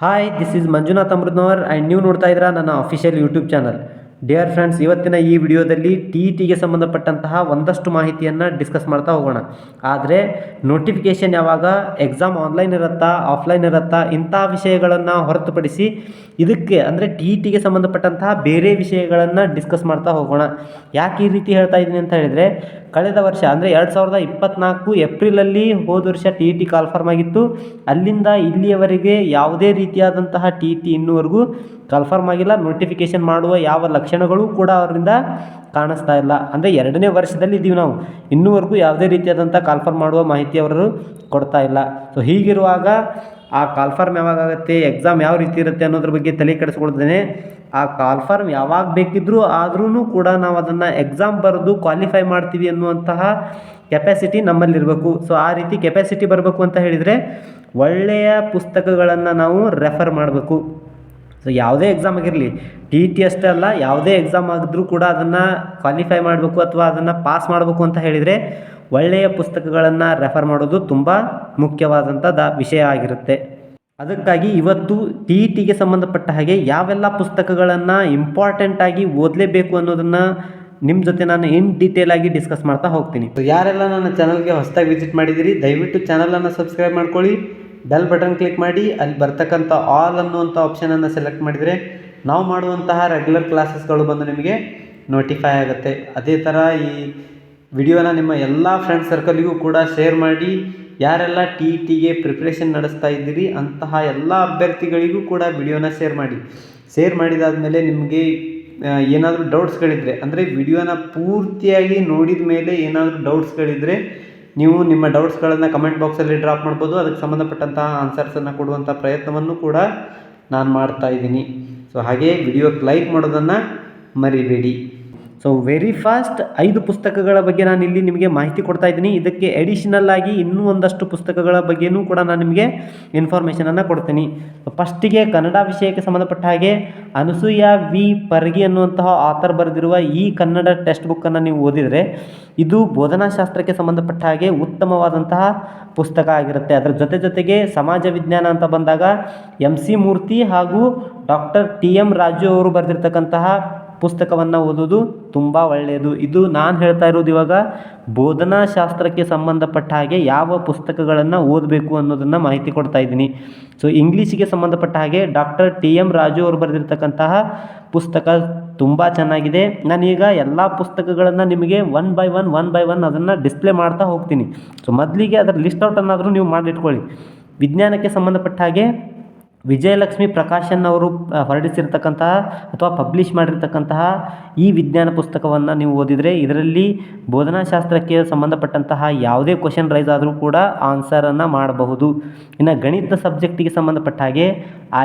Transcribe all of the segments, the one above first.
Hi this is Manjunath Amritnavar and ನೀವು ನೋಡ್ತಾ ಇದ್ದೀರಾ ನನ್ನ official YouTube channel dear friends ಇವತ್ತಿನ ಈ ವಿಡಿಯೋದಲ್ಲಿ ಟಿ ಇ ಟಿಗೆ ಸಂಬಂಧಪಟ್ಟಂತಹ ಒಂದಷ್ಟು ಮಾಹಿತಿಯನ್ನು ಡಿಸ್ಕಸ್ ಮಾಡ್ತಾ ಹೋಗೋಣ. ಆದರೆ ನೋಟಿಫಿಕೇಷನ್ ಯಾವಾಗ ಎಕ್ಸಾಮ್ ಆನ್ಲೈನ್ ಇರುತ್ತಾ ಆಫ್ಲೈನ್ ಇರುತ್ತಾ, ಇಂಥ ವಿಷಯಗಳನ್ನು ಹೊರತುಪಡಿಸಿ ಇದಕ್ಕೆ ಅಂದರೆ ಟಿ ಇ ಟಿಗೆ ಸಂಬಂಧಪಟ್ಟಂತಹ ಬೇರೆ ವಿಷಯಗಳನ್ನು ಡಿಸ್ಕಸ್ ಮಾಡ್ತಾ ಹೋಗೋಣ. ಯಾಕೆ ಈ ರೀತಿ ಹೇಳ್ತಾ ಇದ್ದೀನಿ ಅಂತ ಹೇಳಿದರೆ ಕಳೆದ ವರ್ಷ, ಅಂದರೆ ಎರಡು ಸಾವಿರದ ಇಪ್ಪತ್ತ್ನಾಲ್ಕು ಏಪ್ರಿಲಲ್ಲಿ ಹೋದ ವರ್ಷ ಟಿ ಇ ಟಿ ಕಾಲ್ಫಾರ್ಮ್ ಆಗಿತ್ತು. ಅಲ್ಲಿಂದ ಇಲ್ಲಿಯವರೆಗೆ ಯಾವುದೇ ರೀತಿಯಾದಂತಹ ಟಿ ಇ ಟಿ ಇನ್ನೂವರೆಗೂ ಕನ್ಫರ್ಮ್ ಆಗಿಲ್ಲ. ನೋಟಿಫಿಕೇಷನ್ ಮಾಡುವ ಯಾವ ಲಕ್ಷಣಗಳು ಕೂಡ ಅವರಿಂದ ಕಾಣಿಸ್ತಾ ಇಲ್ಲ. ಅಂದರೆ ಎರಡನೇ ವರ್ಷದಲ್ಲಿ ಇದ್ದೀವಿ ನಾವು. ಇನ್ನೂವರೆಗೂ ಯಾವುದೇ ರೀತಿಯಾದಂಥ ಕಾಲ್ಫಾರ್ಮ್ ಮಾಡುವ ಮಾಹಿತಿ ಅವರು ಕೊಡ್ತಾ ಇಲ್ಲ. ಸೊ ಹೀಗಿರುವಾಗ ಆ ಕಾಲ್ಫಾರ್ಮ್ ಯಾವಾಗ ಆಗುತ್ತೆ, ಎಕ್ಸಾಮ್ ಯಾವ ರೀತಿ ಇರುತ್ತೆ ಅನ್ನೋದ್ರ ಬಗ್ಗೆ ತಲೆ ಕೆಡಿಸ್ಕೊಳ್ತೇನೆ. ಆ ಕಾಲ್ ಫಾರ್ಮ್ ಯಾವಾಗ ಬೇಕಿದ್ದರೂ ಆದ್ರೂ ಕೂಡ ನಾವು ಅದನ್ನು ಎಕ್ಸಾಮ್ ಬರೆದು ಕ್ವಾಲಿಫೈ ಮಾಡ್ತೀವಿ ಅನ್ನುವಂತಹ ಕೆಪಾಸಿಟಿ ನಮ್ಮಲ್ಲಿರಬೇಕು. ಸೊ ಆ ರೀತಿ ಕೆಪಾಸಿಟಿ ಬರಬೇಕು ಅಂತ ಹೇಳಿದರೆ ಒಳ್ಳೆಯ ಪುಸ್ತಕಗಳನ್ನು ನಾವು ರೆಫರ್ ಮಾಡಬೇಕು. ಸೊ ಯಾವುದೇ ಎಕ್ಸಾಮ್ ಆಗಿರಲಿ ಟಿ ಟಿ ಅಷ್ಟೇ ಅಲ್ಲ, ಯಾವುದೇ ಎಕ್ಸಾಮ್ ಆಗಿದ್ರೂ ಕೂಡ ಅದನ್ನು ಕ್ವಾಲಿಫೈ ಮಾಡಬೇಕು ಅಥವಾ ಅದನ್ನು ಪಾಸ್ ಮಾಡಬೇಕು ಅಂತ ಹೇಳಿದರೆ ಒಳ್ಳೆಯ ಪುಸ್ತಕಗಳನ್ನು ರೆಫರ್ ಮಾಡೋದು ತುಂಬ ಮುಖ್ಯವಾದಂಥ ದ ವಿಷಯ ಆಗಿರುತ್ತೆ. ಅದಕ್ಕಾಗಿ ಇವತ್ತು ಟಿ ಇ ಟಿಗೆ ಸಂಬಂಧಪಟ್ಟ ಹಾಗೆ ಯಾವೆಲ್ಲ ಪುಸ್ತಕಗಳನ್ನು ಇಂಪಾರ್ಟೆಂಟಾಗಿ ಓದಲೇಬೇಕು ಅನ್ನೋದನ್ನು ನಿಮ್ಮ ಜೊತೆ ನಾನು ಇನ್ ಡೀಟೇಲ್ ಆಗಿ ಡಿಸ್ಕಸ್ ಮಾಡ್ತಾ ಹೋಗ್ತೀನಿ. ಯಾರೆಲ್ಲ ನನ್ನ ಚಾನಲ್ಗೆ ಹೊಸದಾಗಿ ವಿಸಿಟ್ ಮಾಡಿದಿರಿ, ದಯವಿಟ್ಟು ಚಾನಲನ್ನು ಸಬ್ಸ್ಕ್ರೈಬ್ ಮಾಡ್ಕೊಳ್ಳಿ ಬೆಲ್ ಬಟನ್ ಕ್ಲಿಕ್ ಮಾಡಿ, ಅಲ್ಲಿ ಬರ್ತಕ್ಕಂಥ ಆಲ್ ಅನ್ನುವಂಥ ಆಪ್ಷನನ್ನು ಸೆಲೆಕ್ಟ್ ಮಾಡಿದರೆ ನಾವು ಮಾಡುವಂತಹ ರೆಗ್ಯುಲರ್ ಕ್ಲಾಸಸ್ಗಳು ಬಂದು ನಿಮಗೆ ನೋಟಿಫೈ ಆಗುತ್ತೆ. ಅದೇ ಥರ ಈ ವಿಡಿಯೋನ ನಿಮ್ಮ ಎಲ್ಲ ಫ್ರೆಂಡ್ ಸರ್ಕಲ್ಗೂ ಕೂಡ ಶೇರ್ ಮಾಡಿ ಯಾರೆಲ್ಲ ಟಿ ಟಿಗೆ ಪ್ರಿಪ್ರೇಷನ್ ನಡೆಸ್ತಾ ಇದ್ದೀರಿ, ಅಂತಹ ಎಲ್ಲ ಅಭ್ಯರ್ಥಿಗಳಿಗೂ ಕೂಡ ವಿಡಿಯೋನ ಶೇರ್ ಮಾಡಿ. ಶೇರ್ ಮಾಡಿದಾದಮೇಲೆ ನಿಮಗೆ ಏನಾದರೂ ಡೌಟ್ಸ್ಗಳಿದ್ದರೆ ಅಂದರೆ ವಿಡಿಯೋನ ಪೂರ್ತಿಯಾಗಿ ನೋಡಿದ ಮೇಲೆ ಏನಾದರೂ ಡೌಟ್ಸ್ಗಳಿದ್ದರೆ ನೀವು ನಿಮ್ಮ ಡೌಟ್ಸ್ಗಳನ್ನು ಕಮೆಂಟ್ ಬಾಕ್ಸಲ್ಲಿ ಡ್ರಾಪ್ ಮಾಡ್ಬೋದು. ಅದಕ್ಕೆ ಸಂಬಂಧಪಟ್ಟಂತಹ ಆನ್ಸರ್ಸನ್ನು ಕೊಡುವಂಥ ಪ್ರಯತ್ನವನ್ನು ಕೂಡ ನಾನು ಮಾಡ್ತಾ ಇದ್ದೀನಿ. ಸೊ ಹಾಗೆ ವಿಡಿಯೋಕ್ಕೆ ಲೈಕ್ ಮಾಡೋದನ್ನು ಮರಿಬೇಡಿ. ಸೊ ವೆರಿ ಫಾಸ್ಟ್ ಐದು ಪುಸ್ತಕಗಳ ಬಗ್ಗೆ ನಾನು ಇಲ್ಲಿ ನಿಮಗೆ ಮಾಹಿತಿ ಕೊಡ್ತಾ ಇದ್ದೀನಿ. ಇದಕ್ಕೆ ಎಡಿಷನಲ್ ಆಗಿ ಇನ್ನೂ ಒಂದಷ್ಟು ಪುಸ್ತಕಗಳ ಬಗ್ಗೆಯೂ ಕೂಡ ನಾನು ನಿಮಗೆ ಇನ್ಫಾರ್ಮೇಷನನ್ನು ಕೊಡ್ತೀನಿ. ಫಸ್ಟಿಗೆ ಕನ್ನಡ ವಿಷಯಕ್ಕೆ ಸಂಬಂಧಪಟ್ಟ ಹಾಗೆ ಅನಸೂಯ ವಿ ಪರ್ಗಿ ಅನ್ನುವಂತಹ ಆಥರ್ ಬರೆದಿರುವ ಈ ಕನ್ನಡ ಟೆಕ್ಸ್ಟ್ ಬುಕ್ಕನ್ನು ನೀವು ಓದಿದರೆ ಇದು ಬೋಧನಾಶಾಸ್ತ್ರಕ್ಕೆ ಸಂಬಂಧಪಟ್ಟ ಹಾಗೆ ಉತ್ತಮವಾದಂತಹ ಪುಸ್ತಕ ಆಗಿರುತ್ತೆ. ಅದರ ಜೊತೆ ಜೊತೆಗೆ ಸಮಾಜ ವಿಜ್ಞಾನ ಅಂತ ಬಂದಾಗ ಎಂ ಸಿ ಮೂರ್ತಿ ಹಾಗೂ ಡಾಕ್ಟರ್ ಟಿ ಎಂ ರಾಜು ಅವರು ಬರೆದಿರ್ತಕ್ಕಂತಹ ಪುಸ್ತಕವನ್ನು ಓದೋದು ತುಂಬ ಒಳ್ಳೆಯದು. ಇದು ನಾನು ಹೇಳ್ತಾ ಇರೋದು ಇವಾಗ ಬೋಧನಾಶಾಸ್ತ್ರಕ್ಕೆ ಸಂಬಂಧಪಟ್ಟ ಹಾಗೆ ಯಾವ ಪುಸ್ತಕಗಳನ್ನು ಓದಬೇಕು ಅನ್ನೋದನ್ನು ಮಾಹಿತಿ ಕೊಡ್ತಾ ಇದ್ದೀನಿ. ಸೊ ಇಂಗ್ಲೀಷಿಗೆ ಸಂಬಂಧಪಟ್ಟ ಹಾಗೆ ಡಾಕ್ಟರ್ ಟಿ ಎಂ ರಾಜು ಅವರು ಬರೆದಿರ್ತಕ್ಕಂತಹ ಪುಸ್ತಕ ತುಂಬ ಚೆನ್ನಾಗಿದೆ. ನಾನೀಗ ಎಲ್ಲ ಪುಸ್ತಕಗಳನ್ನು ನಿಮಗೆ one by one one by one ಅದನ್ನು ಡಿಸ್ಪ್ಲೇ ಮಾಡ್ತಾ ಹೋಗ್ತೀನಿ. ಸೊ ಮೊದಲಿಗೆ ಅದರ ಲಿಸ್ಟ್ ಔಟನ್ನಾದರೂ ನೀವು ಮಾಡಿಟ್ಕೊಳ್ಳಿ ವಿಜ್ಞಾನಕ್ಕೆ ಸಂಬಂಧಪಟ್ಟ ಹಾಗೆ ವಿಜಯಲಕ್ಷ್ಮಿ ಪ್ರಕಾಶನ್ ಅವರು ಹೊರಡಿಸಿರ್ತಕ್ಕಂತಹ ಅಥವಾ ಪಬ್ಲಿಷ್ ಮಾಡಿರ್ತಕ್ಕಂತಹ ಈ ವಿಜ್ಞಾನ ಪುಸ್ತಕವನ್ನು ನೀವು ಓದಿದರೆ ಇದರಲ್ಲಿ ಬೋಧನಾಶಾಸ್ತ್ರಕ್ಕೆ ಸಂಬಂಧಪಟ್ಟಂತಹ ಯಾವುದೇ ಕ್ವಶನ್ ರೈಸ್ ಆದರೂ ಕೂಡ ಆನ್ಸರನ್ನು ಮಾಡಬಹುದು. ಇನ್ನು ಗಣಿತ ಸಬ್ಜೆಕ್ಟಿಗೆ ಸಂಬಂಧಪಟ್ಟ ಹಾಗೆ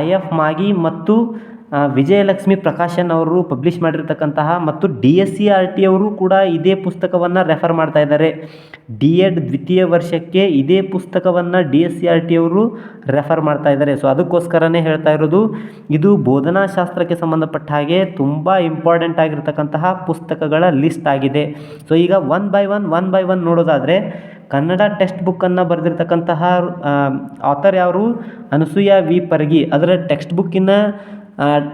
ಐ ಎಫ್ ಮಾಗಿ ಮತ್ತು ವಿಜಯಲಕ್ಷ್ಮಿ ಪ್ರಕಾಶನ್ ಅವರು ಪಬ್ಲಿಷ್ ಮಾಡಿರ್ತಕ್ಕಂತಹ ಮತ್ತು D S C R T ಅವರು ಕೂಡ ಇದೇ ಪುಸ್ತಕವನ್ನು ರೆಫರ್ ಮಾಡ್ತಾ ಇದ್ದಾರೆ. ಡಿ ಎಡ್ ದ್ವಿತೀಯ ವರ್ಷಕ್ಕೆ ಇದೇ ಪುಸ್ತಕವನ್ನು D S C R T ಅವರು ರೆಫರ್ ಮಾಡ್ತಾ ಇದ್ದಾರೆ. ಸೊ ಅದಕ್ಕೋಸ್ಕರನೇ ಹೇಳ್ತಾ ಇರೋದು, ಇದು ಬೋಧನಾಶಾಸ್ತ್ರಕ್ಕೆ ಸಂಬಂಧಪಟ್ಟ ಹಾಗೆ ತುಂಬ ಇಂಪಾರ್ಟೆಂಟ್ ಆಗಿರ್ತಕ್ಕಂತಹ ಪುಸ್ತಕಗಳ ಲಿಸ್ಟ್ ಆಗಿದೆ. ಸೊ ಈಗ one by one one by one ನೋಡೋದಾದರೆ, ಕನ್ನಡ ಟೆಕ್ಸ್ಟ್ ಬುಕ್ಕನ್ನು ಬರೆದಿರ್ತಕ್ಕಂತಹ ಆಥರ್ ಯಾರು? ಅನಸೂಯ ವಿ. ಪರ್ಗಿ. ಅದರ ಟೆಕ್ಸ್ಟ್ ಬುಕ್ಕಿನ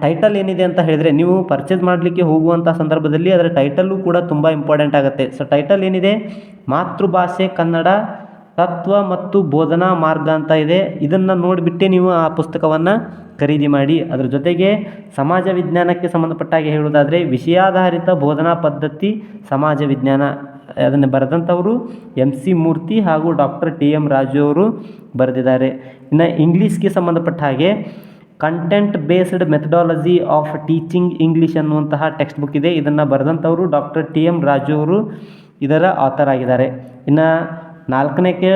ಟೈಟಲ್ ಏನಿದೆ ಅಂತ ಹೇಳಿದರೆ ನೀವು ಪರ್ಚೇಸ್ ಮಾಡಲಿಕ್ಕೆ ಹೋಗುವಂಥ ಸಂದರ್ಭದಲ್ಲಿ ಅದರ ಟೈಟಲ್ಲು ಕೂಡ ತುಂಬ ಇಂಪಾರ್ಟೆಂಟ್ ಆಗುತ್ತೆ. ಸೊ ಟೈಟಲ್ ಏನಿದೆ? ಮಾತೃಭಾಷೆ, ಕನ್ನಡ, ತತ್ವ ಮತ್ತು ಬೋಧನಾ ಮಾರ್ಗ ಅಂತ ಇದೆ. ಇದನ್ನು ನೋಡಿಬಿಟ್ಟೆ ನೀವು ಆ ಪುಸ್ತಕವನ್ನು ಖರೀದಿ ಮಾಡಿ. ಅದರ ಜೊತೆಗೆ ಸಮಾಜ ವಿಜ್ಞಾನಕ್ಕೆ ಸಂಬಂಧಪಟ್ಟ ಹೇಳುವುದಾದರೆ ವಿಷಯಾಧಾರಿತ ಬೋಧನಾ ಪದ್ಧತಿ ಸಮಾಜ ವಿಜ್ಞಾನ. ಅದನ್ನು ಬರೆದಂಥವರು ಎಂ ಸಿ ಮೂರ್ತಿ ಹಾಗೂ ಡಾಕ್ಟರ್ ಟಿ ಎಂ ರಾಜು ಅವರು ಬರೆದಿದ್ದಾರೆ. ಇನ್ನು ಇಂಗ್ಲೀಷ್ಗೆ ಸಂಬಂಧಪಟ್ಟ ಹಾಗೆ content based methodology of teaching English ಅನ್ನುವಂತಹ ಟೆಕ್ಸ್ಟ್ ಬುಕ್ ಇದೆ. ಇದನ್ನು ಬರೆದಂಥವರು ಡಾಕ್ಟರ್ ಟಿ ಎಂ ರಾಜು ಅವರು ಇದರ ಆಥರ್ ಆಗಿದ್ದಾರೆ. ಇನ್ನು ನಾಲ್ಕನೇಕ್ಕೆ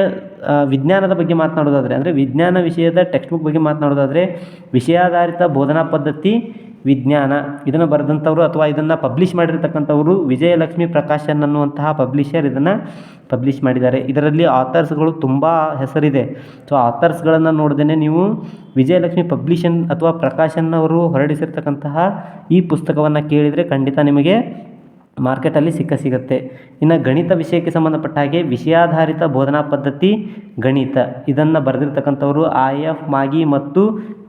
ವಿಜ್ಞಾನದ ಬಗ್ಗೆ ಮಾತನಾಡೋದಾದರೆ, ಅಂದರೆ ವಿಜ್ಞಾನ ವಿಷಯದ ಟೆಕ್ಸ್ಟ್ ಬುಕ್ ಬಗ್ಗೆ ಮಾತನಾಡೋದಾದರೆ, ವಿಷಯಾಧಾರಿತ ಬೋಧನಾ ಪದ್ಧತಿ ವಿಜ್ಞಾನ, ಇದನ್ನು ಬರೆದಂಥವ್ರು ಅಥವಾ ಇದನ್ನು ಪಬ್ಲಿಷ್ ಮಾಡಿರ್ತಕ್ಕಂಥವರು ವಿಜಯಲಕ್ಷ್ಮಿ ಪ್ರಕಾಶನ್ ಅನ್ನುವಂತಹ ಪಬ್ಲಿಷರ್ ಇದನ್ನು ಪಬ್ಲಿಷ್ ಮಾಡಿದ್ದಾರೆ. ಇದರಲ್ಲಿ ಆಥರ್ಸ್ಗಳು ತುಂಬ ಹೆಸರಿದೆ. ಸೊ ಆಥರ್ಸ್ಗಳನ್ನು ನೋಡ್ದೇ ನೀವು ವಿಜಯಲಕ್ಷ್ಮಿ ಪಬ್ಲಿಷನ್ ಅಥವಾ ಪ್ರಕಾಶನ್ ಅವರು ಹೊರಡಿಸಿರ್ತಕ್ಕಂತಹ ಈ ಪುಸ್ತಕವನ್ನು ಕೇಳಿದರೆ ಖಂಡಿತ ನಿಮಗೆ ಮಾರ್ಕೆಟಲ್ಲಿ ಸಿಕ್ಕ ಸಿಗುತ್ತೆ. ಇನ್ನು ಗಣಿತ ವಿಷಯಕ್ಕೆ ಸಂಬಂಧಪಟ್ಟ ಹಾಗೆ ವಿಷಯಾಧಾರಿತ ಬೋಧನಾ ಪದ್ಧತಿ ಗಣಿತ. ಇದನ್ನು ಬರೆದಿರ್ತಕ್ಕಂಥವ್ರು ಐ ಎಫ್ ಮಾಗಿ ಮತ್ತು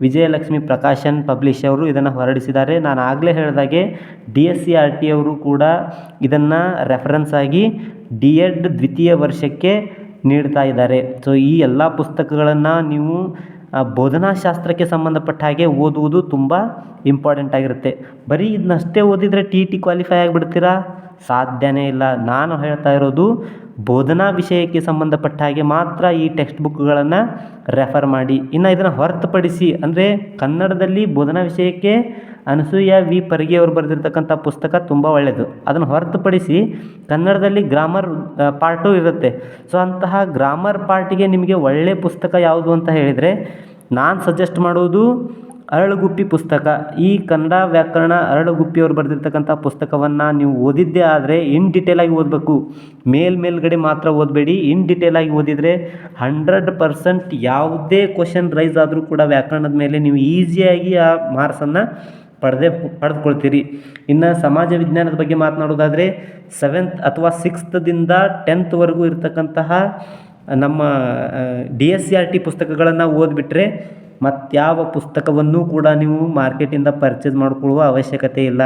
ವಿಜಯಲಕ್ಷ್ಮಿ ಪ್ರಕಾಶನ್ ಪಬ್ಲಿಷ್ ಅವರು ಇದನ್ನು ಹೊರಡಿಸಿದ್ದಾರೆ. ನಾನು ಆಗಲೇ ಹೇಳಿದಾಗೆ D S C R T ಅವರು ಕೂಡ ಇದನ್ನು ರೆಫರೆನ್ಸ್ ಆಗಿ ಡಿ ಎಡ್ ದ್ವಿತೀಯ ವರ್ಷಕ್ಕೆ ನೀಡ್ತಾ ಇದ್ದಾರೆ. ಸೊ ಈ ಎಲ್ಲ ಪುಸ್ತಕಗಳನ್ನು ನೀವು ಬೋಧನಾಶಾಸ್ತ್ರಕ್ಕೆ ಸಂಬಂಧಪಟ್ಟ ಹಾಗೆ ಓದುವುದು ತುಂಬ ಇಂಪಾರ್ಟೆಂಟ್ ಆಗಿರುತ್ತೆ. ಬರೀ ಇದನ್ನಷ್ಟೇ ಓದಿದರೆ ಟಿ ಟಿ ಕ್ವಾಲಿಫೈ ಆಗಿಬಿಡ್ತೀರಾ? ಸಾಧ್ಯನೇ ಇಲ್ಲ. ನಾನು ಹೇಳ್ತಾ ಇರೋದು ಬೋಧನಾ ವಿಷಯಕ್ಕೆ ಸಂಬಂಧಪಟ್ಟ ಹಾಗೆ ಮಾತ್ರ ಈ ಟೆಕ್ಸ್ಟ್ ಬುಕ್ಗಳನ್ನು ರೆಫರ್ ಮಾಡಿ. ಇನ್ನು ಇದನ್ನು ಹೊರತುಪಡಿಸಿ ಅಂದರೆ ಕನ್ನಡದಲ್ಲಿ ಬೋಧನಾ ವಿಷಯಕ್ಕೆ ಅನಸೂಯ ವಿ ಪರ್ಗೆ ಅವರು ಬರೆದಿರ್ತಕ್ಕಂಥ ಪುಸ್ತಕ ತುಂಬ ಒಳ್ಳೆಯದು ಅದನ್ನು ಹೊರತುಪಡಿಸಿ ಕನ್ನಡದಲ್ಲಿ ಗ್ರಾಮರ್ ಪಾರ್ಟು ಇರುತ್ತೆ. ಸೊ ಅಂತಹ ಗ್ರಾಮರ್ ಪಾರ್ಟಿಗೆ ನಿಮಗೆ ಒಳ್ಳೆಯ ಪುಸ್ತಕ ಯಾವುದು ಅಂತ ಹೇಳಿದರೆ ನಾನು ಸಜೆಸ್ಟ್ ಮಾಡೋದು ಅರಳುಗುಪ್ಪಿ ಪುಸ್ತಕ. ಈ ಕನ್ನಡ ವ್ಯಾಕರಣ ಅರಳುಗುಪ್ಪಿಯವರು ಬರೆದಿರ್ತಕ್ಕಂಥ ಪುಸ್ತಕವನ್ನು ನೀವು ಓದಿದ್ದೇ ಆದರೆ ಇನ್ ಡಿಟೇಲಾಗಿ ಓದಬೇಕು. ಮೇಲ್ ಮೇಲ್ಗಡೆ ಮಾತ್ರ ಓದಬೇಡಿ. ಇನ್ ಡಿಟೇಲಾಗಿ ಓದಿದರೆ ಹಂಡ್ರೆಡ್ ಪರ್ಸೆಂಟ್ ಯಾವುದೇ ಕ್ವಶನ್ ರೈಸ್ ಆದರೂ ಕೂಡ ವ್ಯಾಕರಣದ ಮೇಲೆ ನೀವು ಈಸಿಯಾಗಿ ಆ ಮಾರ್ಕ್ಸನ್ನು ಪಡೆದೇ, ಪಡೆದುಕೊಳ್ತೀರಿ. ಇನ್ನು ಸಮಾಜ ವಿಜ್ಞಾನದ ಬಗ್ಗೆ ಮಾತನಾಡೋದಾದರೆ ಸೆವೆಂತ್ ಅಥವಾ ಸಿಕ್ಸ್ತ್ದಿಂದ ಟೆಂತ್ವರೆಗೂ ಇರತಕ್ಕಂತಹ ನಮ್ಮ D S C R T ಪುಸ್ತಕಗಳನ್ನು ಓದಿಬಿಟ್ರೆ ಮತ್ಯಾವ ಪುಸ್ತಕವನ್ನು ಕೂಡ ನೀವು ಮಾರ್ಕೆಟಿಂದ ಪರ್ಚೇಸ್ ಮಾಡಿಕೊಳ್ಳುವ ಅವಶ್ಯಕತೆ ಇಲ್ಲ.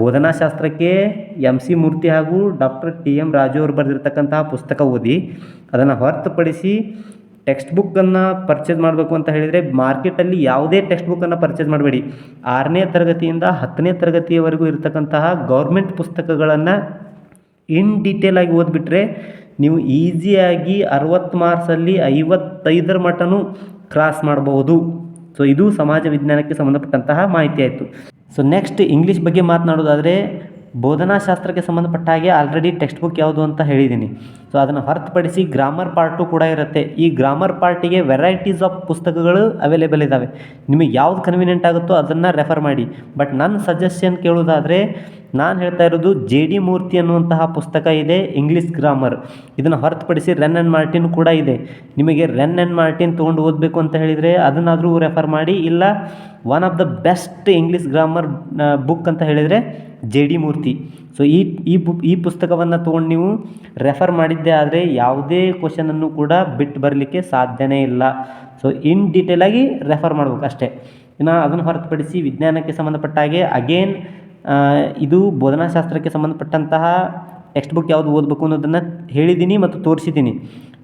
ಬೋಧನಾಶಾಸ್ತ್ರಕ್ಕೆ ಎಂ ಸಿ ಮೂರ್ತಿ ಹಾಗೂ ಡಾಕ್ಟರ್ ಟಿ ಎಂ ರಾಜು ಅವರು ಬರೆದಿರ್ತಕ್ಕಂತಹ ಪುಸ್ತಕ ಓದಿ ಅದನ್ನು ಹೊರತುಪಡಿಸಿ ಟೆಕ್ಸ್ಟ್ ಬುಕ್ಕನ್ನು ಪರ್ಚೇಸ್ ಮಾಡಬೇಕು ಅಂತ ಹೇಳಿದರೆ ಮಾರ್ಕೆಟಲ್ಲಿ ಯಾವುದೇ ಟೆಕ್ಸ್ಟ್ ಬುಕ್ಕನ್ನು ಪರ್ಚೇಸ್ ಮಾಡಬೇಡಿ. ಆರನೇ ತರಗತಿಯಿಂದ ಹತ್ತನೇ ತರಗತಿಯವರೆಗೂ ಇರತಕ್ಕಂತಹ ಗೌರ್ಮೆಂಟ್ ಪುಸ್ತಕಗಳನ್ನು ಇನ್ ಡೀಟೇಲ್ ಆಗಿ ಓದಿಬಿಟ್ರೆ ನೀವು ಈಸಿಯಾಗಿ ಅರವತ್ತು ಮಾರ್ಕ್ಸಲ್ಲಿ ಐವತ್ತೈದರ ಮಟನೂ ಕ್ರಾಸ್ ಮಾಡಬಹುದು ಸೊ ಇದು ಸಮಾಜ ವಿಜ್ಞಾನಕ್ಕೆ ಸಂಬಂಧಪಟ್ಟಂತಹ ಮಾಹಿತಿ ಆಯಿತು. ಸೊ ನೆಕ್ಸ್ಟ್ ಇಂಗ್ಲೀಷ್ ಬಗ್ಗೆ ಮಾತನಾಡೋದಾದರೆ, ಬೋಧನಾಶಾಸ್ತ್ರಕ್ಕೆ ಸಂಬಂಧಪಟ್ಟ ಹಾಗೆ ಆಲ್ರೆಡಿ ಟೆಕ್ಸ್ಟ್ ಬುಕ್ ಯಾವುದು ಅಂತ ಹೇಳಿದ್ದೀನಿ ಸೊ ಅದನ್ನು ಹೊರತುಪಡಿಸಿ ಗ್ರಾಮರ್ ಪಾರ್ಟು ಕೂಡ ಇರುತ್ತೆ. ಈ ಗ್ರಾಮರ್ ಪಾರ್ಟಿಗೆ ವೆರೈಟೀಸ್ ಆಫ್ ಪುಸ್ತಕಗಳು ಅವೈಲೇಬಲ್ ಇದ್ದಾವೆ ನಿಮಗೆ ಯಾವ್ದು ಕನ್ವೀನಿಯೆಂಟ್ ಆಗುತ್ತೋ ಅದನ್ನು ರೆಫರ್ ಮಾಡಿ. ಬಟ್ ನನ್ನ ಸಜೆಷನ್ ಕೇಳೋದಾದರೆ ನಾನು ಹೇಳ್ತಾ ಇರೋದು ಜೆ ಡಿ ಮೂರ್ತಿ ಅನ್ನುವಂತಹ ಪುಸ್ತಕ ಇದೆ ಇಂಗ್ಲೀಷ್ ಗ್ರಾಮರ್ ಇದನ್ನು ಹೊರತುಪಡಿಸಿ ರೆನ್ ಆ್ಯಂಡ್ ಮಾರ್ಟಿನ್ ಕೂಡ ಇದೆ. ನಿಮಗೆ ರೆನ್ ಆ್ಯಂಡ್ ಮಾರ್ಟಿನ್ ತೊಗೊಂಡು ಓದಬೇಕು ಅಂತ ಹೇಳಿದರೆ ಅದನ್ನಾದರೂ ರೆಫರ್ ಮಾಡಿ, ಇಲ್ಲ one of the best English grammar book ಅಂತ ಹೇಳಿದರೆ ಜೆ ಡಿ ಮೂರ್ತಿ. ಸೊ ಈ ಈ ಬುಕ್ ಈ ಪುಸ್ತಕವನ್ನು ತೊಗೊಂಡು ನೀವು ರೆಫರ್ ಮಾಡಿದ್ದೇ ಆದರೆ ಯಾವುದೇ ಕ್ವಶನನ್ನು ಕೂಡ ಬಿಟ್ಟು ಬರಲಿಕ್ಕೆ ಸಾಧ್ಯನೇ ಇಲ್ಲ. ಸೊ ಇನ್ ಡೀಟೇಲಾಗಿ ರೆಫರ್ ಮಾಡ್ಬೇಕು ಅಷ್ಟೇ. ಇನ್ನು ಅದನ್ನು ಹೊರತುಪಡಿಸಿ ವಿಜ್ಞಾನಕ್ಕೆ ಸಂಬಂಧಪಟ್ಟ ಹಾಗೆ ಅಗೇನ್ ಇದು ಬೋಧನಾಶಾಸ್ತ್ರಕ್ಕೆ ಸಂಬಂಧಪಟ್ಟಂತಹ ಟೆಕ್ಸ್ಟ್ ಬುಕ್ ಯಾವುದು ಓದಬೇಕು ಅನ್ನೋದನ್ನು ಹೇಳಿದ್ದೀನಿ ಮತ್ತು ತೋರಿಸಿದ್ದೀನಿ.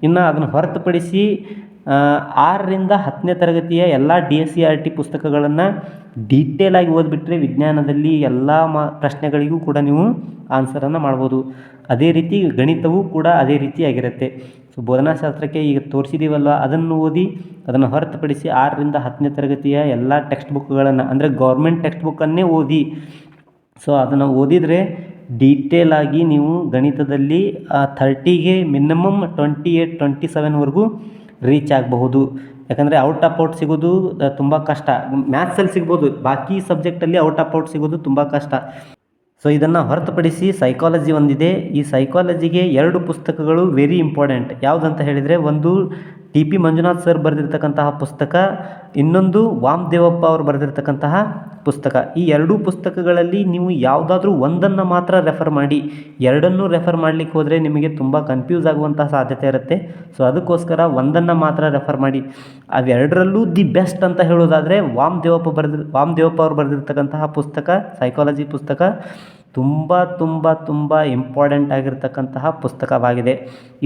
ಇನ್ನು ಅದನ್ನು ಹೊರತುಪಡಿಸಿ ಆರರಿಂದ ಹತ್ತನೇ ತರಗತಿಯ ಎಲ್ಲ D S C R T ಪುಸ್ತಕಗಳನ್ನು ಡೀಟೇಲಾಗಿ ಓದಿಬಿಟ್ರೆ ವಿಜ್ಞಾನದಲ್ಲಿ ಎಲ್ಲ ಮಾ, ಪ್ರಶ್ನೆಗಳಿಗೂ ಕೂಡ ನೀವು ಆನ್ಸರನ್ನು ಮಾಡ್ಬೋದು. ಅದೇ ರೀತಿ ಗಣಿತವೂ ಕೂಡ ಅದೇ ರೀತಿಯಾಗಿರುತ್ತೆ ಸೊ ಬೋಧನಾಶಾಸ್ತ್ರಕ್ಕೆ ಈಗ ತೋರಿಸಿದ್ದೀವಲ್ಲ ಅದನ್ನು ಓದಿ ಅದನ್ನು ಹೊರತುಪಡಿಸಿ ಆರರಿಂದ ಹತ್ತನೇ ತರಗತಿಯ ಎಲ್ಲ ಟೆಕ್ಸ್ಟ್ ಬುಕ್ಗಳನ್ನು ಅಂದರೆ ಗೌರ್ಮೆಂಟ್ ಟೆಕ್ಸ್ಟ್ ಬುಕ್ಕನ್ನೇ ಓದಿ. ಸೊ ಅದನ್ನು ಓದಿದರೆ ಡೀಟೇಲ್ ಆಗಿ ನೀವು ಗಣಿತದಲ್ಲಿ, ಆ ಥರ್ಟಿಗೆ ಮಿನಿಮಮ್ ಟ್ವೆಂಟಿ ಏಯ್ಟ್ ಟ್ವೆಂಟಿ ಸೆವೆನ್ವರೆಗೂ ರೀಚ್ ಆಗಬಹುದು. ಯಾಕಂದರೆ ಔಟ್ ಆಫ್ ಔಟ್ ಸಿಗೋದು ತುಂಬ ಕಷ್ಟ. ಮ್ಯಾಥ್ಸಲ್ಲಿ ಸಿಗ್ಬೋದು, ಬಾಕಿ ಸಬ್ಜೆಕ್ಟಲ್ಲಿ ಔಟ್ ಆಫ್ ಔಟ್ ಸಿಗೋದು ತುಂಬ ಕಷ್ಟ. ಸೊ ಇದನ್ನು ಹೊರತುಪಡಿಸಿ ಸೈಕಾಲಜಿ ಒಂದಿದೆ. ಈ ಸೈಕಾಲಜಿಗೆ ಎರಡು ಪುಸ್ತಕಗಳು ವೆರಿ ಇಂಪಾರ್ಟೆಂಟ್ ಯಾವುದಂತ ಹೇಳಿದರೆ, ಒಂದು ಟಿ ಪಿ ಮಂಜುನಾಥ್ ಸರ್ ಬರೆದಿರ್ತಕ್ಕಂತಹ ಪುಸ್ತಕ, ಇನ್ನೊಂದು ವಾಮದೇವಪ್ಪ ಅವರು ಬರೆದಿರ್ತಕ್ಕಂತಹ ಪುಸ್ತಕ. ಈ ಎರಡೂ ಪುಸ್ತಕಗಳಲ್ಲಿ ನೀವು ಯಾವುದಾದ್ರೂ ಒಂದನ್ನು ಮಾತ್ರ ರೆಫರ್ ಮಾಡಿ, ಎರಡನ್ನೂ ರೆಫರ್ ಮಾಡಲಿಕ್ಕೆ ಹೋದರೆ ನಿಮಗೆ ತುಂಬ ಕನ್ಫ್ಯೂಸ್ ಆಗುವಂತಹ ಸಾಧ್ಯತೆ ಇರುತ್ತೆ. ಸೊ ಅದಕ್ಕೋಸ್ಕರ ಒಂದನ್ನು ಮಾತ್ರ ರೆಫರ್ ಮಾಡಿ. ಅವೆರಡರಲ್ಲೂ ದಿ ಬೆಸ್ಟ್ ಅಂತ ಹೇಳೋದಾದರೆ ವಾಮದೇವಪ್ಪ ಬರೆದ ವಾಮ್ ದೇವಪ್ಪ ಅವರು ಬರೆದಿರ್ತಕ್ಕಂತಹ ಪುಸ್ತಕ ಸೈಕಾಲಜಿ ಪುಸ್ತಕ, ತುಂಬ ತುಂಬ ತುಂಬ ಇಂಪಾರ್ಟೆಂಟ್ ಆಗಿರ್ತಕ್ಕಂತಹ ಪುಸ್ತಕವಾಗಿದೆ.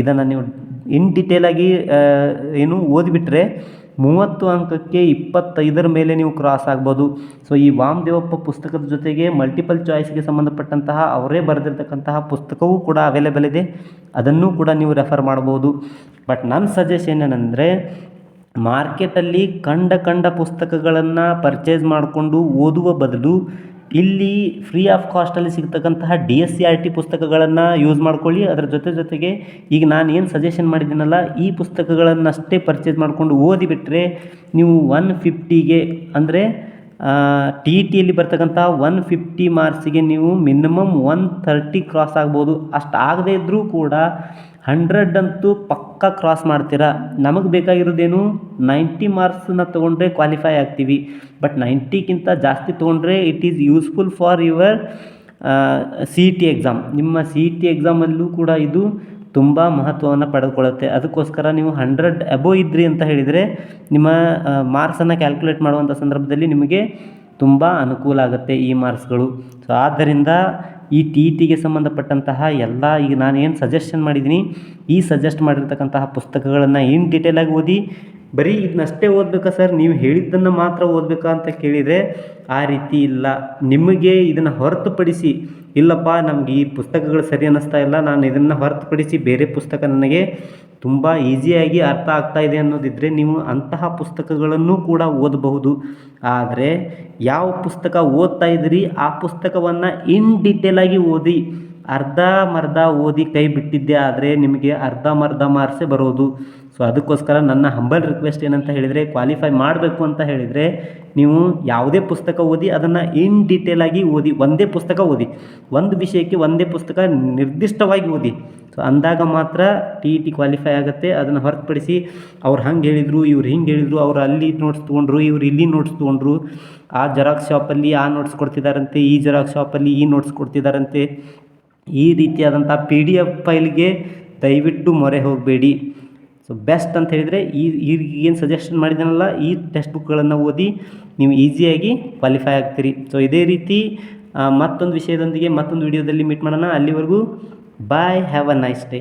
ಇದನ್ನು ನೀವು ಇನ್ ಡಿಟೇಲಾಗಿ ಏನು ಓದಿಬಿಟ್ರೆ ಮೂವತ್ತು ಅಂಕಕ್ಕೆ ಇಪ್ಪತ್ತೈದರ ಮೇಲೆ ನೀವು ಕ್ರಾಸ್ ಆಗ್ಬೋದು. ಸೊ ಈ ವಾಮ್ ದೇವಪ್ಪ ಪುಸ್ತಕದ ಜೊತೆಗೆ ಮಲ್ಟಿಪಲ್ ಚಾಯ್ಸ್ಗೆ ಸಂಬಂಧಪಟ್ಟಂತಹ ಅವರೇ ಬರೆದಿರ್ತಕ್ಕಂತಹ ಪುಸ್ತಕವೂ ಕೂಡ ಅವೈಲೇಬಲ್ ಇದೆ. ಅದನ್ನು ಕೂಡ ನೀವು ರೆಫರ್ ಮಾಡ್ಬೋದು ಬಟ್ ನನ್ನ ಸಜೆಷನ್ ಏನಂದರೆ ಮಾರ್ಕೆಟಲ್ಲಿ ಕಂಡ ಕಂಡ ಪುಸ್ತಕಗಳನ್ನು ಪರ್ಚೇಸ್ ಮಾಡಿಕೊಂಡು ಓದುವ ಬದಲು ಇಲ್ಲಿ ಫ್ರೀ ಆಫ್ ಕಾಸ್ಟಲ್ಲಿ ಸಿಗ್ತಕ್ಕಂತಹ D S C R T ಪುಸ್ತಕಗಳನ್ನು ಯೂಸ್ ಮಾಡ್ಕೊಳ್ಳಿ. ಅದರ ಜೊತೆ ಜೊತೆಗೆ ಈಗ ನಾನು ಏನು ಸಜೆಷನ್ ಮಾಡಿದ್ದೀನಲ್ಲ, ಈ ಪುಸ್ತಕಗಳನ್ನಷ್ಟೇ ಪರ್ಚೇಸ್ ಮಾಡಿಕೊಂಡು ಓದಿಬಿಟ್ರೆ ನೀವು ಒನ್ ಫಿಫ್ಟಿಗೆ ಅಂದರೆ ಟಿ ಇ ಟಿಯಲ್ಲಿ ಬರ್ತಕ್ಕಂಥ ಒನ್ ಫಿಫ್ಟಿ ಮಾರ್ಕ್ಸಿಗೆ ನೀವು ಮಿನಿಮಮ್ ಒನ್ ಥರ್ಟಿ ಕ್ರಾಸ್ ಆಗ್ಬೋದು. ಅಷ್ಟು ಆಗದೇ ಇದ್ದರೂ ಕೂಡ ಹಂಡ್ರೆಡ್ ಅಂತೂ ಪಕ್ಕ ಕ್ರಾಸ್ ಮಾಡ್ತೀರಾ? ನಮಗೆ ಬೇಕಾಗಿರೋದೇನು ನೈಂಟಿ ಮಾರ್ಕ್ಸನ್ನ ತೊಗೊಂಡ್ರೆ ಕ್ವಾಲಿಫೈ ಆಗ್ತೀವಿ. ಬಟ್ ನೈಂಟಿಗಿಂತ ಜಾಸ್ತಿ ತೊಗೊಂಡ್ರೆ it is useful for your C E T exam ನಿಮ್ಮ ಸಿ ಇ ಟಿ ಎಕ್ಸಾಮಲ್ಲೂ ಕೂಡ ಇದು ತುಂಬ ಮಹತ್ವವನ್ನು ಪಡೆದುಕೊಳ್ಳುತ್ತೆ. ಅದಕ್ಕೋಸ್ಕರ ನೀವು ಹಂಡ್ರೆಡ್ ಅಬೋ ಇದ್ರಿ ಅಂತ ಹೇಳಿದರೆ ನಿಮ್ಮ ಮಾರ್ಕ್ಸನ್ನು ಕ್ಯಾಲ್ಕುಲೇಟ್ ಮಾಡುವಂಥ ಸಂದರ್ಭದಲ್ಲಿ ನಿಮಗೆ ತುಂಬ ಅನುಕೂಲ ಆಗುತ್ತೆ ಈ ಮಾರ್ಕ್ಸ್ಗಳು ಸೊ ಆದ್ದರಿಂದ ಈ ಟಿ ಇ ಟಿಗೆ ಸಂಬಂಧಪಟ್ಟಂತಹ ಎಲ್ಲ ಈಗ ನಾನು ಏನು ಸಜೆಷನ್ ಮಾಡಿದ್ದೀನಿ ಈ ಸಜೆಸ್ಟ್ ಮಾಡಿರ್ತಕ್ಕಂತಹ ಪುಸ್ತಕಗಳನ್ನು ಇನ್ ಡೀಟೇಲಾಗಿ ಓದಿ. ಬರೀ ಇದನ್ನಷ್ಟೇ ಓದಬೇಕಾ ಸರ್ ನೀವು ಹೇಳಿದ್ದನ್ನು ಮಾತ್ರ ಓದಬೇಕಾ ಅಂತ ಕೇಳಿದರೆ, ಆ ರೀತಿ ಇಲ್ಲ. ನಿಮಗೆ ಇದನ್ನು ಹೊರತುಪಡಿಸಿ, ಇಲ್ಲಪ್ಪ ನಮಗೆ ಈ ಪುಸ್ತಕಗಳು ಸರಿ ಅನ್ನಿಸ್ತಾ ಇಲ್ಲ, ನಾನು ಇದನ್ನು ಹೊರತುಪಡಿಸಿ ಬೇರೆ ಪುಸ್ತಕ ನನಗೆ ತುಂಬ ಈಸಿಯಾಗಿ ಅರ್ಥ ಆಗ್ತಾ ಇದೆ ಅನ್ನೋದಿದ್ದರೆ ನೀವು ಅಂತಹ ಪುಸ್ತಕಗಳನ್ನು ಕೂಡ ಓದಬಹುದು. ಆದರೆ ಯಾವ ಪುಸ್ತಕ ಓದ್ತಾ ಇದ್ದೀರಿ ಆ ಪುಸ್ತಕವನ್ನು ಇನ್ ಡಿಟೇಲಾಗಿ ಓದಿ ಅರ್ಧಂಬರ್ಧ ಓದಿ ಕೈ ಬಿಟ್ಟಿದ್ದೆ ಆದರೆ ನಿಮಗೆ ಅರ್ಧ ಮರ್ಧ ಮಾರ್ಸೇ ಬರೋದು. ಸೊ ಅದಕ್ಕೋಸ್ಕರ ನನ್ನ ಹಂಬಲ್ ರಿಕ್ವೆಸ್ಟ್ ಏನಂತ ಹೇಳಿದರೆ ಕ್ವಾಲಿಫೈ ಮಾಡಬೇಕು ಅಂತ ಹೇಳಿದರೆ, ನೀವು ಯಾವುದೇ ಪುಸ್ತಕ ಓದಿ ಅದನ್ನು ಇನ್ ಡೀಟೇಲಾಗಿ ಓದಿ, ಒಂದೇ ಪುಸ್ತಕ ಓದಿ. ಒಂದು ವಿಷಯಕ್ಕೆ ಒಂದೇ ಪುಸ್ತಕ ನಿರ್ದಿಷ್ಟವಾಗಿ ಓದಿ. ಸೊ ಅಂದಾಗ ಮಾತ್ರ ಟಿ ಇ ಟಿ ಕ್ವಾಲಿಫೈ ಆಗುತ್ತೆ. ಅದನ್ನು ಹೊರತುಪಡಿಸಿ ಅವ್ರು ಹಂಗೆ ಹೇಳಿದರು, ಇವ್ರು ಹಿಂಗೆ ಹೇಳಿದರು, ಅವ್ರು ಅಲ್ಲಿ ನೋಟ್ಸ್ ತೊಗೊಂಡ್ರು, ಇವ್ರು ಇಲ್ಲಿ ನೋಟ್ಸ್ ತೊಗೊಂಡ್ರು, ಆ ಜೆರಾಕ್ಸ್ ಶಾಪಲ್ಲಿ ಆ ನೋಟ್ಸ್ ಕೊಡ್ತಿದ್ದಾರಂತೆ ಈ ಜೆರಾಕ್ಸ್ ಶಾಪಲ್ಲಿ ಈ ನೋಟ್ಸ್ ಕೊಡ್ತಿದ್ದಾರಂತೆ ಈ ರೀತಿಯಾದಂಥ ಪಿ ಡಿ ಎಫ್ ಫೈಲ್ಗೆ ದಯವಿಟ್ಟು ಮೊರೆ ಹೋಗಬೇಡಿ. ಸೊ ಬೆಸ್ಟ್ ಅಂತ ಹೇಳಿದರೆ ಈ ಈಗೇನು ಸಜೆಷನ್ ಮಾಡಿದ್ದೀನಲ್ಲ ಈ ಟೆಕ್ಸ್ಟ್ ಬುಕ್ಗಳನ್ನು ಓದಿ ನೀವು ಈಸಿಯಾಗಿ ಕ್ವಾಲಿಫೈ ಆಗ್ತೀರಿ. ಸೊ ಇದೇ ರೀತಿ ಮತ್ತೊಂದು ವಿಷಯದೊಂದಿಗೆ ಮತ್ತೊಂದು ವಿಡಿಯೋದಲ್ಲಿ ಮೀಟ್ ಮಾಡೋಣ. ಅಲ್ಲಿವರೆಗೂ bye have a nice day